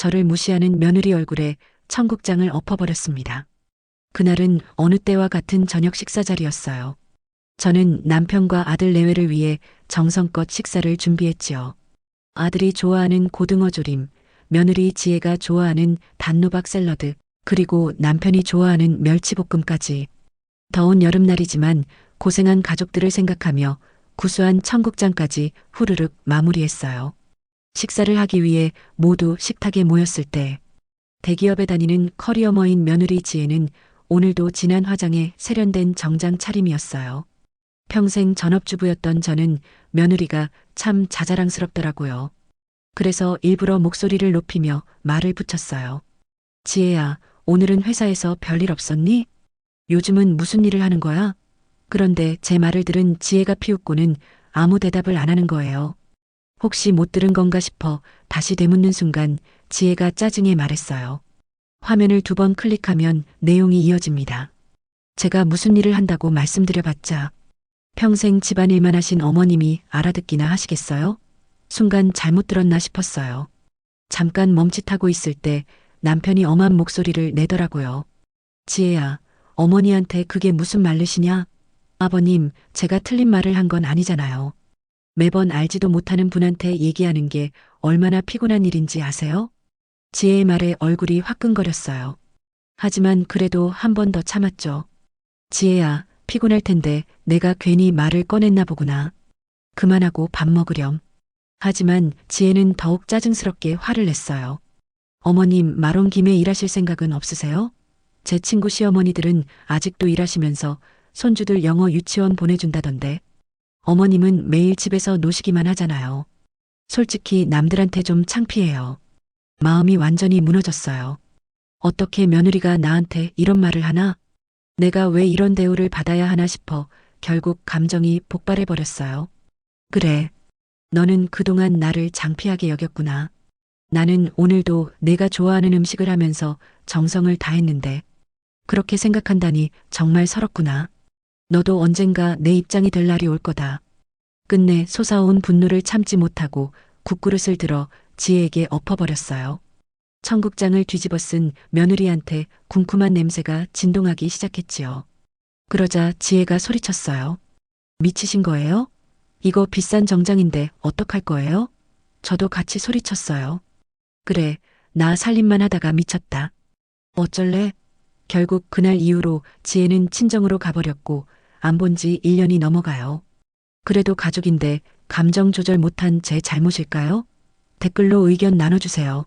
저를 무시하는 며느리 얼굴에 청국장을 엎어버렸습니다. 그날은 어느 때와 같은 저녁 식사 자리였어요. 저는 남편과 아들 내외를 위해 정성껏 식사를 준비했지요. 아들이 좋아하는 고등어 조림, 며느리 지혜가 좋아하는 단노박 샐러드, 그리고 남편이 좋아하는 멸치볶음까지. 더운 여름날이지만 고생한 가족들을 생각하며 구수한 청국장까지 후루룩 마무리했어요. 식사를 하기 위해 모두 식탁에 모였을 때 대기업에 다니는 커리어머인 며느리 지혜는 오늘도 진한 화장에 세련된 정장 차림이었어요. 평생 전업주부였던 저는 며느리가 참 자자랑스럽더라고요. 그래서 일부러 목소리를 높이며 말을 붙였어요. 지혜야, 오늘은 회사에서 별일 없었니? 요즘은 무슨 일을 하는 거야? 그런데 제 말을 들은 지혜가 피웃고는 아무 대답을 안 하는 거예요. 혹시 못 들은 건가 싶어 다시 되묻는 순간 지혜가 짜증에 말했어요. 화면을 두 번 클릭하면 내용이 이어집니다. 제가 무슨 일을 한다고 말씀드려봤자 평생 집안일만 하신 어머님이 알아듣기나 하시겠어요? 순간 잘못 들었나 싶었어요. 잠깐 멈칫하고 있을 때 남편이 엄한 목소리를 내더라고요. 지혜야, 어머니한테 그게 무슨 말르시냐? 아버님, 제가 틀린 말을 한 건 아니잖아요. 매번 알지도 못하는 분한테 얘기하는 게 얼마나 피곤한 일인지 아세요? 지혜의 말에 얼굴이 화끈거렸어요. 하지만 그래도 한 번 더 참았죠. 지혜야, 피곤할 텐데 내가 괜히 말을 꺼냈나 보구나. 그만하고 밥 먹으렴. 하지만 지혜는 더욱 짜증스럽게 화를 냈어요. 어머님, 말 온 김에 일하실 생각은 없으세요? 제 친구 시어머니들은 아직도 일하시면서 손주들 영어 유치원 보내준다던데. 어머님은 매일 집에서 노시기만 하잖아요. 솔직히 남들한테 좀 창피해요. 마음이 완전히 무너졌어요. 어떻게 며느리가 나한테 이런 말을 하나? 내가 왜 이런 대우를 받아야 하나 싶어 결국 감정이 폭발해버렸어요. 그래. 너는 그동안 나를 장피하게 여겼구나. 나는 오늘도 내가 좋아하는 음식을 하면서 정성을 다했는데 그렇게 생각한다니 정말 서럽구나. 너도 언젠가 내 입장이 될 날이 올 거다. 끝내 솟아온 분노를 참지 못하고 국그릇을 들어 지혜에게 엎어버렸어요. 청국장을 뒤집어 쓴 며느리한테 궁금한 냄새가 진동하기 시작했지요. 그러자 지혜가 소리쳤어요. 미치신 거예요? 이거 비싼 정장인데 어떡할 거예요? 저도 같이 소리쳤어요. 그래, 나 살림만 하다가 미쳤다. 어쩔래? 결국 그날 이후로 지혜는 친정으로 가버렸고 안 본 지 1년이 넘어가요. 그래도 가족인데 감정 조절 못한 제 잘못일까요? 댓글로 의견 나눠주세요.